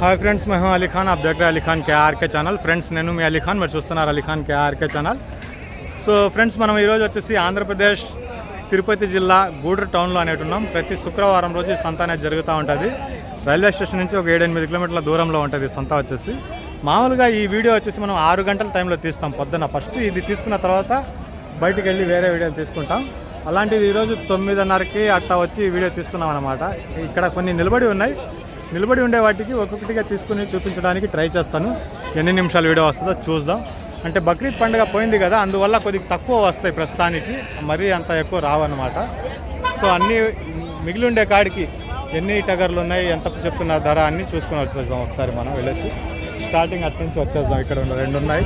Hi friends మేము అలీ ఖాన్ ఆప్ దగ్గర Ali Khan KRK channel friends నేను మీ అలీ ఖాన్ మీరు చూస్తున్నారు Ali Khan KRK channel so friends మనం ఈరోజు వచ్చేసి ఆంధ్రప్రదేశ్ తిరుపతి జిల్లా గూడూరు టౌన్లో అనేటి ఉన్నాం ప్రతి శుక్రవారం రోజు ఈ సంత అనేది జరుగుతూ ఉంటుంది. రైల్వే స్టేషన్ నుంచి ఒక ఏడెనిమిది కిలోమీటర్ల దూరంలో ఉంటుంది సంత వచ్చేసి. మామూలుగా ఈ వీడియో వచ్చేసి మనం ఆరు గంటల టైంలో తీస్తాం. పొద్దున ఫస్ట్ ఇది తీసుకున్న తర్వాత బయటికి వెళ్ళి వేరే వీడియోలు తీసుకుంటాం. అలాంటిది ఈరోజు తొమ్మిదిన్నరకి అట్టా వచ్చి వీడియో తీస్తున్నాం అనమాట ఇక్కడ కొన్ని నిలబడి ఉన్నాయి. నిలబడి ఉండే వాటికి ఒక్కొక్కటిగా తీసుకుని చూపించడానికి ట్రై చేస్తాను. ఎన్ని నిమిషాలు వీడియో వస్తుందో చూద్దాం. అంటే బక్రీద్ పండుగ పోయింది కదా అందువల్ల కొద్దిగా తక్కువ వస్తాయి ప్రస్తుతానికి. మరీ అంత ఎక్కువ రావన్నమాట. సో అన్నీ మిగిలి ఉండే కాడికి ఎన్ని టగర్లు ఉన్నాయి ఎంత చెప్తున్న ధర అన్నీ చూసుకొని వచ్చేద్దాం ఒకసారి మనం వెళ్ళేసి. స్టార్టింగ్ అటు నుంచి వచ్చేద్దాం. ఇక్కడ ఉన్న రెండు ఉన్నాయి.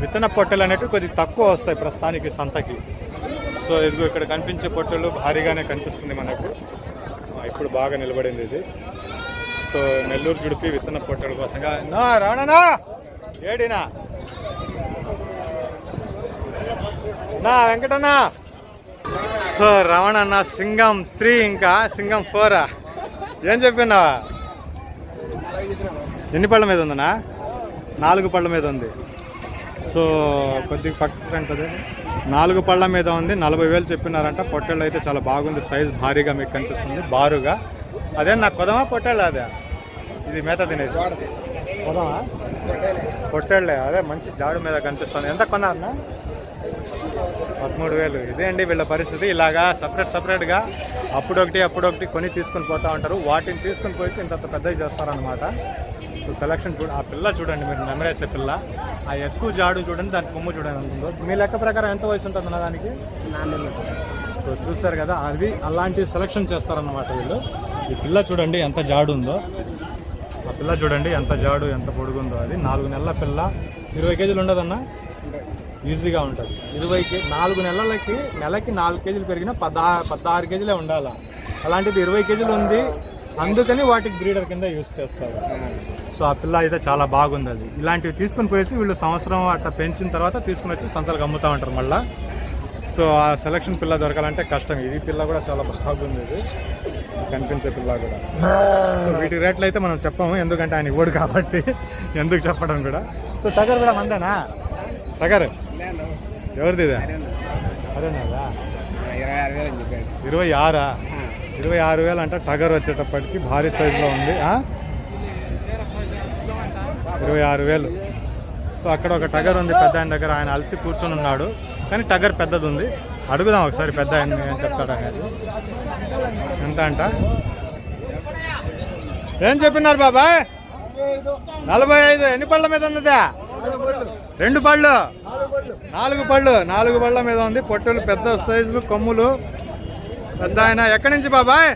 విత్తన పొట్టెలు అనేవి కొద్దిగా తక్కువ వస్తాయి ప్రస్తుతానికి సంతకి. సో ఇదిగో ఇక్కడ కనిపించే పొట్టెలు భారీగానే కనిపిస్తుంది మనకు. ఇప్పుడు బాగా నిలబడింది ఇది. సో నెల్లూరు జుడిపి విత్తన పొట్టల కోసంగా. నా రావణనా ఏడినా? నా వెంకటన్నా! సో రమణన్న సింగం త్రీ ఇంకా సింగం ఫోరా. ఏం చెప్పినావా? ఎన్ని పళ్ళ మీద ఉందన్నా? నాలుగు పళ్ళ మీద ఉంది. సో కొద్దిగా పక్కన ఉంటుంది నాలుగు పళ్ళ మీద ఉంది. నలభై వేలు చెప్పినారంట. పొట్టేళ్ళు అయితే చాలా బాగుంది. సైజ్ భారీగా మీకు కనిపిస్తుంది. బారుగా. అదే నాకు కొదమా? పొట్టేళ్ళు అదే? ఇది మేత తినేది. కొదమా? పొట్టేళ్ళే అదే మంచి జాడు మీద కనిపిస్తుంది. ఎంత కొన్నారన్నా? పదమూడు వేలు. ఇదే అండి వీళ్ళ పరిస్థితి. ఇలాగా సపరేట్ సపరేట్గా అప్పుడొకటి అప్పుడొకటి కొని తీసుకొని పోతా ఉంటారు. వాటిని తీసుకొని పోయి ఇంత పెద్దగా చేస్తారనమాట సో సెలక్షన్ చూడ ఆ పిల్ల చూడండి మీరు నెమరేసే పిల్ల. ఆ ఎక్కువ జాడు చూడండి దాని కొమ్ము చూడండి ఉందో. మీ లెక్క ప్రకారం ఎంత వయసు ఉంటుంది అన్న దానికి? సో చూస్తారు కదా అది అలాంటి సెలక్షన్ చేస్తారన్నమాట వీళ్ళు. ఈ పిల్ల చూడండి ఎంత జాడు ఉందో ఆ పిల్ల చూడండి ఎంత జాడు ఎంత పొడుగుందో అది. నాలుగు నెలల పిల్ల. ఇరవై కేజీలు ఉండదన్నా? ఈజీగా ఉంటుంది. ఇరవై కే నాలుగు నెలలకి నెలకి నాలుగు కేజీలు పెరిగినా పదా పదహారు కేజీలే ఉండాలి? అలాంటిది ఇరవై కేజీలు ఉంది. అందుకని వాటికి బ్రీడర్ కింద యూస్ చేస్తారు. సో ఆ పిల్ల అయితే చాలా బాగుంది అది. ఇలాంటివి తీసుకుని పోయేసి వీళ్ళు సంవత్సరం అట్లా పెంచిన తర్వాత తీసుకుని వచ్చి సంతలకు అమ్ముతూ ఉంటారు మళ్ళీ. సో ఆ సెలక్షన్ పిల్ల దొరకాలంటే కష్టం. ఇది పిల్ల కూడా చాలా బాగుంది ఇది. కనిపించే పిల్ల కూడా సో వీటి రేట్లు అయితే మనం చెప్పాము ఎందుకంటే ఆయన ఇవ్వడు కాబట్టి ఎందుకు చెప్పడం కూడా. సో టగర్ కూడా మందేనా? టగర్? ఎవరిది ఇది? అదేనాదా ఇరవై ఆరు? ఇరవై ఆరా వేలు అంటే టగర్ వచ్చేటప్పటికి భారీ సైజులో ఉంది? ఇరవై ఆరు వేలు. సో అక్కడ ఒక టగర్ ఉంది పెద్ద ఆయన దగ్గర ఆయన అలసి కూర్చొని ఉన్నాడు. కానీ టగర్ పెద్దది ఉంది. అడుగుదాం ఒకసారి పెద్ద ఆయన ఏం ఎంత అంట? ఏం చెప్పినారు బాబాయ్? నలభై ఐదు. ఎన్ని పళ్ళ మీద ఉన్నదా? రెండు పళ్ళు. నాలుగు పళ్ళు. నాలుగు పళ్ళ మీద ఉంది. పొట్టలు పెద్ద సైజులు కొమ్ములు. పెద్ద ఆయన. ఎక్కడి నుంచి బాబాయ్?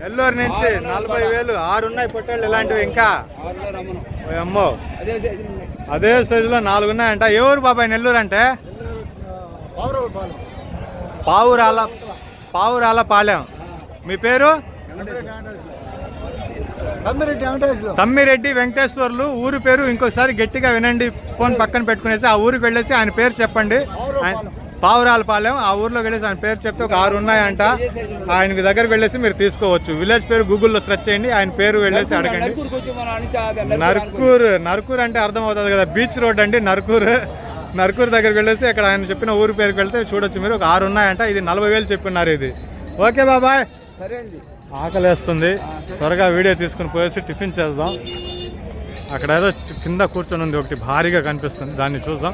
నెల్లూరు నుంచి. నలభై వేలు. ఆరు ఉన్నాయి పొట్టేళ్ళు ఇలాంటివి ఇంకా. అమ్మో. అదే అదే సైజులో నాలుగు ఉన్నాయంట. ఏ ఊరు బాబాయ్? నెల్లూరు అంటే? పావురాల పావురాల పాలెం. మీ పేరు? తమ్మిరెడ్డి వెంకటేశ్వర. తమ్మిరెడ్డి వెంకటేశ్వర్లు. ఊరు పేరు ఇంకోసారి గట్టిగా వినండి. ఫోన్ పక్కన పెట్టుకునేసి ఆ ఊరికి వెళ్ళేసి ఆయన పేరు చెప్పండి. ఆయన- పావురాలపాలెం ఆ ఊర్లోకి వెళ్ళేసి ఆయన పేరు చెప్తే ఒక ఆరు ఉన్నాయంట. ఆయనకి దగ్గరికి వెళ్ళేసి మీరు తీసుకోవచ్చు. విలేజ్ పేరు గూగుల్లో సెర్చ్ చేయండి. ఆయన పేరు వెళ్ళేసి అడగండి. నర్కూర్ నర్కూర్ అంటే అర్థం అవుతుంది కదా. బీచ్ రోడ్ అండి నర్కూర్ నర్కూర్ దగ్గరికి వెళ్ళేసి అక్కడ ఆయన చెప్పిన ఊరి పేరుకి వెళ్తే చూడొచ్చు మీరు ఒక ఆరు ఉన్నాయంట ఇది నలభై వేలు చెప్పిన్నారు ఇది ఓకే బాబాయ్ సరే అండి ఆకలేస్తుంది త్వరగా వీడియో తీసుకుని పోయేసి టిఫిన్ చేద్దాం అక్కడ ఏదో చి- కింద కూర్చొని ఉంది ఒకటి భారీగా కనిపిస్తుంది దాన్ని చూద్దాం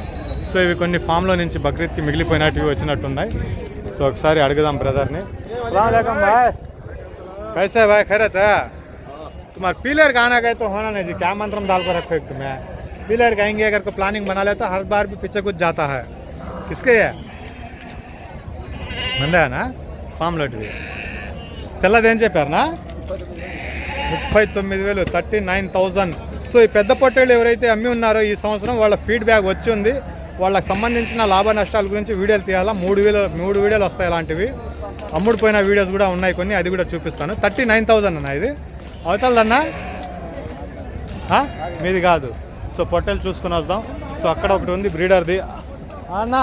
సో ఇవి కొన్ని ఫామ్లో నుంచి బక్రీద్కి మిగిలిపోయినట్టు వచ్చినట్టున్నాయి సో ఒకసారి అడుగుదాం బ్రదర్ని సలామలేకం భాయ్ कैसे है भाई खैरत है तुम्हारे पिलर का आना गए तो होना नहीं जी क्या मंत्र में डाल कर रखो एक तुम्हें पिलर कहेंगे अगर कोई प्लानिंग बना ले तो हर बार भी पीछे कुछ जाता है किसके है మందేనా ఫామ్ లోటివి తెల్లది ఏం చెప్పారనా ముప్పై తొమ్మిది వేలు థర్టీ నైన్ థౌజండ్ సో ఈ పెద్ద పొట్టేళ్ళు ఎవరైతే అమ్మి ఉన్నారో ఈ సంవత్సరం వాళ్ళ ఫీడ్బ్యాక్ వచ్చి ఉంది వాళ్ళకి సంబంధించిన లాభ నష్టాల గురించి వీడియోలు తీయాలా మూడు వేలు మూడు వీడియోలు వస్తాయి అలాంటివి అమ్ముడుపోయిన వీడియోస్ కూడా ఉన్నాయి కొన్ని అది కూడా చూపిస్తాను థర్టీ నైన్ థౌజండ్ అన్న ఇది అవుతుందన్నా ఆ? మీది కాదు సో పొట్టేలు చూసుకుని వద్దాం సో అక్కడ ఒకటి ఉంది బ్రీడర్ది. అన్నా!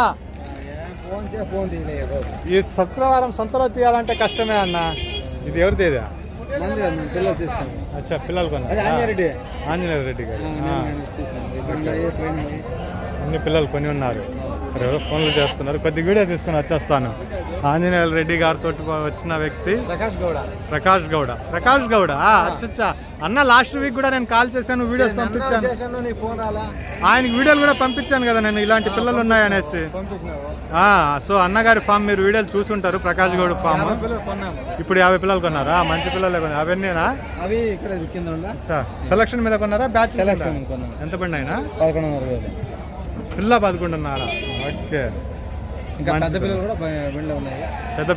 ఫోన్ చే ఫోన్ తీయలే రోజు ఈ శుక్రవారం సంతలో తీయాలంటే కష్టమే అన్న. ఇది ఎవరిది ఇది? అచ్చా పిల్లలు ఆంజనేయుడి ఆంజనేయ రెడ్డి. గారు. అన్ని పిల్లలు కొని ఉన్నారు. ఎవరో ఫోన్లు చేస్తున్నారు. కొద్ది వీడియో తీసుకొని వచ్చేస్తాను. ఆంజనేయ రెడ్డి గారితో వచ్చిన వ్యక్తి ప్రకాష్ గౌడ. ప్రకాష్ గౌడ. ప్రకాష్ గౌడ? అచ్చచ్చా. అన్న లాస్ట్ వీక్ కూడా నేను కాల్ చేశాను వీడియోస్ పంపించాను. ఆయనకి వీడియోలు కూడా పంపించాను కదా నేను ఇలాంటి పిల్లలు ఉన్నాయనేసి. సో అన్నగారి ఫామ్ మీరు వీడియోలు చూసుంటారు ప్రకాష్ గౌడ్ ఫామ్ ఇప్పుడు యాభై పిల్లలు కొన్నారా? మంచి పిల్లలే కొన్నారు. అవన్నీనా? అవి ఇక్కడ కింద సెలక్షన్ మీద కొన్నారా? బ్యాచ్ సెలక్షన్ ఎంత పడిన అయినా పదకొండున్నర పిల్ల పదకొండున్నర ఓకే. పెద్ద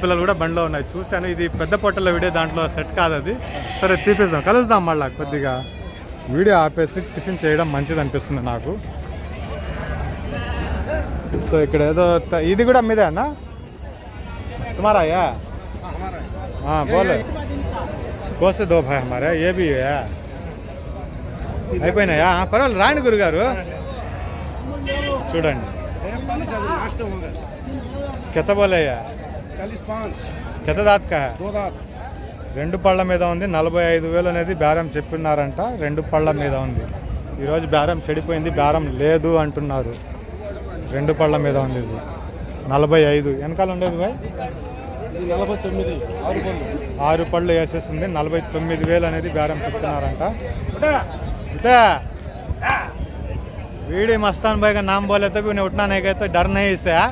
పిల్లలు కూడా బండిలో ఉన్నాయి. చూసాను చూశాను ఇది పెద్ద పొట్టలో వీడియో దాంట్లో సెట్ కాదు అది. సరే తీపిద్దాం. కలుద్దాం మళ్ళీ కొద్దిగా. వీడియో ఆపేసి టిఫిన్ చేయడం మంచిది అనిపిస్తుంది నాకు. సో ఇక్కడ ఏదో ఇది కూడా మీదేనా తుమారాయా బోలే. కోసే దో మరే హమారా అయిపోయినాయా? పర్వాలేదు రాణి గురుగారు. చూడండి. కెత బోలయ్యా? కెత దాత్ కా హై? దో దాత్. రెండు పళ్ళ మీద ఉంది నలభై ఐదు వేలు అనేది బేరం చెప్పినారంట రెండు పళ్ళ మీద ఉంది. ఈరోజు బేరం చెడిపోయింది బేరం లేదు అంటున్నారు. రెండు పళ్ళ మీద ఉంది ఇది. నలభై ఐదు. వెనకాల ఉండేది ఇది నలభై తొమ్మిది. ఆరు పళ్ళు. ఆరు పళ్ళు వేసేసింది నలభై తొమ్మిది వేలు అనేది బేరం చెప్తున్నారంట. అంటే వీడి మస్తాన్ भाई का नाम बोले तो भी उन्हें उठना नहीं गए तो डर नहीं इससे हाँ?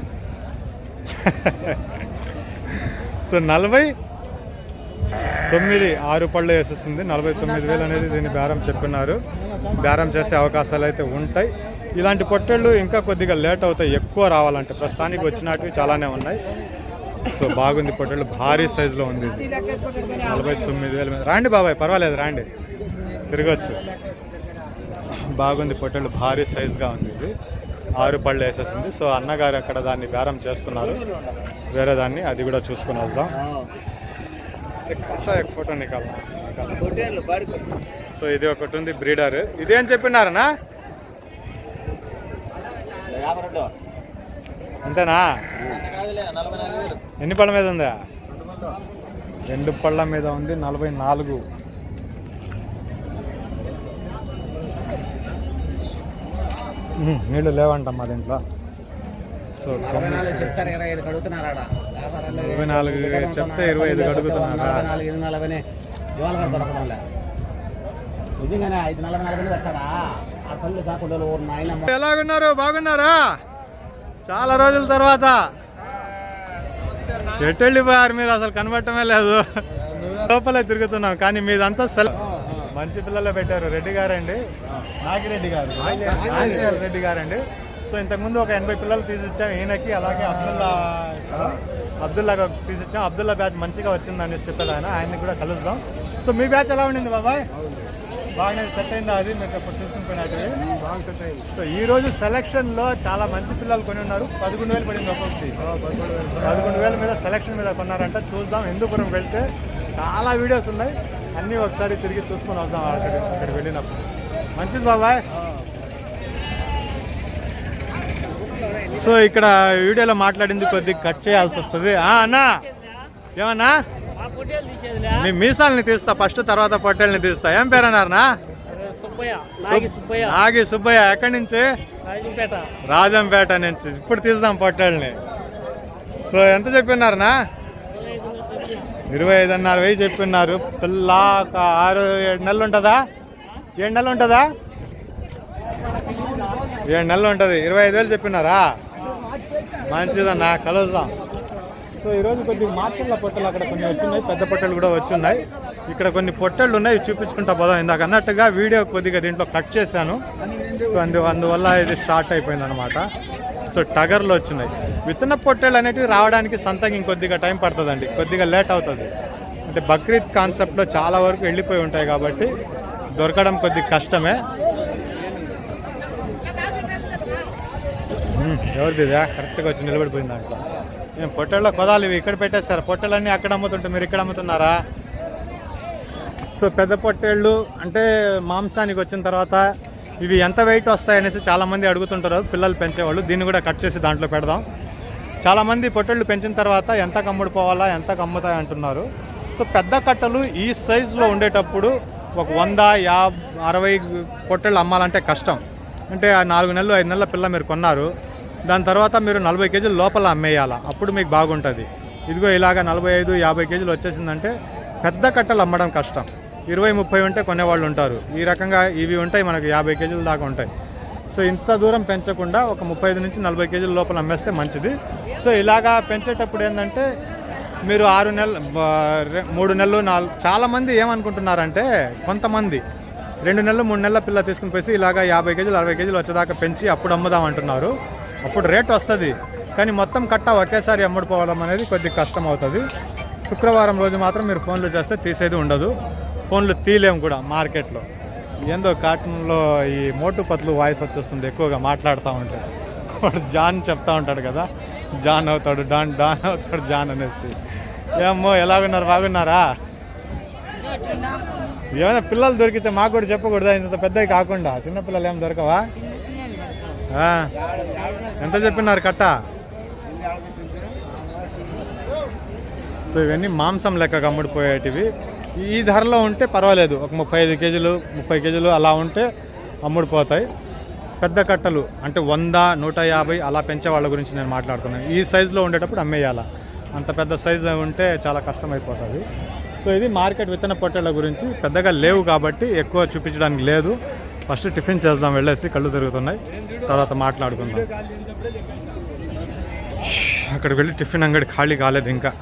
సో నలభై తొమ్మిది ఆరు పళ్ళు వేసేస్తుంది నలభై తొమ్మిది వేలు అనేది దీన్ని బేరం చెప్పున్నారు బేరం చేసే అవకాశాలు అయితే ఉంటాయి ఇలాంటి పొట్టేళ్ళు ఇంకా కొద్దిగా లేట్ అవుతాయి ఎక్కువ రావాలంటే ప్రస్తుతానికి వచ్చినట్టు చాలానే ఉన్నాయి సో బాగుంది పొట్టేళ్ళు భారీ సైజులో ఉంది ఇది నలభై తొమ్మిది వేల మీద రాండి బాబాయ్ పర్వాలేదు రాండి తిరగచ్చు బాగుంది పొట్టేళ్ళు భారీ సైజుగా ఉంది ఇది. ఆరు పళ్ళు వేసేసింది. సో అన్నగారు అక్కడ దాన్ని బేరం చేస్తున్నారు. వేరే దాన్ని అది కూడా చూసుకొని వద్దాం. ఫోటో నికాల సో ఇది ఒకటి ఉంది బ్రీడర్. ఇదేం చెప్పినారనా? అంతేనా? ఎన్ని పళ్ళ మీద ఉందా? రెండు పళ్ళ మీద ఉంది నలభై నాలుగు. నీళ్ళు లేవంటమ్మా దీంట్లో. సో ఇరవై నాలుగు చెప్తే ఇరవై ఐదు అడుగుతున్నారా? ఎలాగున్నారు? బాగున్నారా? చాలా రోజుల తర్వాత. ఎటు వెళ్ళిపోయారు మీరు? అసలు కనబడటమే లేదు. లోపలే తిరుగుతున్నాం. కానీ మీదంతా సెల్ మంచి పిల్లలే పెట్టారు రెడ్డి గారండి. నాగిరెడ్డి గారు. రెడ్డి గారండి. సో ఇంతకుముందు ఒక ఎనభై పిల్లలు తీసిచ్చాం ఈయనకి అలాగే అబ్దుల్లా అబ్దుల్లా తీసిచ్చాం. అబ్దుల్లా బ్యాచ్ మంచిగా వచ్చింది అనేసి చెప్పారు ఆయన. ఆయన్ని కూడా కలుద్దాం. సో మీ బ్యాచ్ ఎలా ఉండింది బాబాయ్? బాగానే సెట్ అయిందా అది? మీరు అప్పుడు తీసుకుని బాగా సెట్ అయింది. సో ఈ రోజు సెలక్షన్లో చాలా మంచి పిల్లలు కొని ఉన్నారు. పదకొండు వేలు పడింది ఒక్కొక్కటి. పదకొండు వేల. మీద సెలక్షన్ మీద కొన్నారంట. చూద్దాం. హిందూపురం వెళ్తే చాలా వీడియోస్ ఉన్నాయి. అన్నీ ఒకసారి తిరిగి చూసుకొని వద్దాం అక్కడ అక్కడ వెళ్ళినప్పుడు. మంచిది బాబాయ్. సో ఇక్కడ వీడియోలో మాట్లాడింది కొద్దిగా కట్ చేయాల్సి వస్తుంది. అన్నా. ఏమన్నా? మా మీసాలని తీస్తా ఫస్ట్ తర్వాత పొట్టేళ్ళని తీస్తా. ఏం పేరు అన్నారనా సుబ్బయ్య. నాగి సుబ్బయ్య ఎక్కడి నుంచి? రాజంపేట. నుంచి. ఇప్పుడు తీద్దాం పొట్టేళ్ళని సో ఎంత చెప్పినారనా ఇరవై ఐదున్నర వెయ్యి చెప్పినారు. పిల్ల ఒక ఆరు ఏడు నెలలు ఉంటుందా? ఏడు నెలలు ఉంటుందా? ఏడు నెలలు ఉంటుంది. ఇరవై ఐదు వేలు చెప్పినారా? మంచిదన్నా కలుద్దాం. సో ఈరోజు కొద్దిగా మార్చల్ల పొట్టలు అక్కడ కొన్ని వచ్చినాయి పెద్ద పొట్టలు కూడా వచ్చున్నాయి. ఇక్కడ కొన్ని పొట్టళ్ళు ఉన్నాయి చూపించుకుంటా పోదాం ఇందాక అన్నట్టుగా వీడియో కొద్దిగా దీంట్లో కట్ చేశాను. సో అందు అందువల్ల ఇది స్టార్ట్ అయిపోయింది అనమాట సో టగర్లు వచ్చినాయి. విత్తన పొట్టేళ్ళు అనేటివి రావడానికి సంతకి ఇంకొద్దిగా టైం పడుతుందండి. కొద్దిగా లేట్ అవుతుంది. అంటే బక్రీద్ కాన్సెప్ట్లో చాలా వరకు వెళ్ళిపోయి ఉంటాయి కాబట్టి దొరకడం కొద్దిగా కష్టమే. ఎవరిది కరెక్ట్గా వచ్చి నిలబడిపోయింది దాంట్లో ఏం పొట్టేళ్ళ కొదాలు ఇవి ఇక్కడ పెట్టేస్తారు పొట్టేళ్ళన్నీ అక్కడ అమ్ముతుంటే మీరు ఇక్కడ అమ్ముతున్నారా? సో పెద్ద పొట్టేళ్ళు అంటే మాంసానికి వచ్చిన తర్వాత ఇవి ఎంత వెయిట్ వస్తాయి అనేసి చాలామంది అడుగుతుంటారు. పిల్లలు పెంచేవాళ్ళు. దీన్ని కూడా కట్ చేసి దాంట్లో పెడదాం. చాలామంది పొట్టెళ్ళు పెంచిన తర్వాత ఎంత కమ్ముడు పోవాలా ఎంత కమ్ముతాయి అంటున్నారు. సో పెద్ద కట్టలు ఈ సైజులో ఉండేటప్పుడు ఒక వంద యా అరవై పొట్టెళ్ళు అమ్మాలంటే కష్టం. అంటే ఆ నాలుగు నెలలు ఐదు నెలల పిల్ల మీరు కొన్నారు. దాని తర్వాత మీరు నలభై కేజీలు లోపల అమ్మేయాలా. అప్పుడు మీకు బాగుంటుంది. ఇదిగో ఇలాగ నలభై ఐదు యాభై కేజీలు వచ్చేసిందంటే పెద్ద కట్టలు అమ్మడం కష్టం. ఇరవై ముప్పై ఉంటే కొనేవాళ్ళు ఉంటారు. ఈ రకంగా ఇవి ఉంటాయి మనకు యాభై కేజీల దాకా ఉంటాయి. సో ఇంత దూరం పెంచకుండా ఒక ముప్పై ఐదు నుంచి నలభై కేజీల లోపల అమ్మేస్తే మంచిది. సో ఇలాగా పెంచేటప్పుడు ఏంటంటే మీరు ఆరు నెలలు మూడు నెలలు నాలుగు చాలామంది ఏమనుకుంటున్నారంటే కొంతమంది రెండు నెలలు మూడు నెలల పిల్ల తీసుకుని పోయి ఇలాగా యాభై కేజీలు అరవై కేజీలు వచ్చేదాకా పెంచి అప్పుడు అమ్ముదాం అంటున్నారు. అప్పుడు రేట్ వస్తుంది. కానీ మొత్తం కట్ట ఒకేసారి అమ్ముడుపోవడం అనేది కొద్దిగా కష్టం అవుతుంది శుక్రవారం రోజు మాత్రం మీరు ఫోన్లు చేస్తే తీసేది ఉండదు. ఫోన్లు తీయలేము కూడా మార్కెట్లో. ఏందో కాటన్లో ఈ మోటు పతులు వాయిస్ వచ్చేస్తుంది ఎక్కువగా మాట్లాడుతూ ఉంటే. వాడు జాన్ చెప్తా ఉంటాడు కదా. జాన్ అవుతాడు డాన్ డాన్ అవుతాడు జాన్ అనేసి. ఏమో ఎలాగున్నారు బాగున్నారా? ఏమైనా పిల్లలు దొరికితే మాకు కూడా చెప్పకూడదా? ఇంత పెద్దవి కాకుండా. చిన్నపిల్లలు ఏం దొరకవా? ఎంత చెప్పినారు కట్ట సో ఇవన్నీ మాంసం లెక్క అమ్ముడిపోయేటివి. ఈ ధరలో ఉంటే పర్వాలేదు. ఒక ముప్పై ఐదు కేజీలు ముప్పై కేజీలు అలా ఉంటే అమ్ముడిపోతాయి. పెద్ద కట్టలు అంటే వంద నూట యాభై అలా పెంచే వాళ్ళ గురించి నేను మాట్లాడుతున్నాను. ఈ సైజులో ఉండేటప్పుడు అమ్మేయాల. అంత పెద్ద సైజు ఉంటే చాలా కష్టమైపోతుంది. సో ఇది మార్కెట్ విత్తన పొట్టేళ్ళ గురించి పెద్దగా లేవు కాబట్టి ఎక్కువ చూపించడానికి లేదు. ఫస్ట్ టిఫిన్ చేద్దాం వెళ్ళేసి కళ్ళు తిరుగుతున్నాయి. తర్వాత మాట్లాడుకుందాం. అక్కడికి వెళ్ళి టిఫిన్ అంగడి ఖాళీ కాలేదు ఇంకా.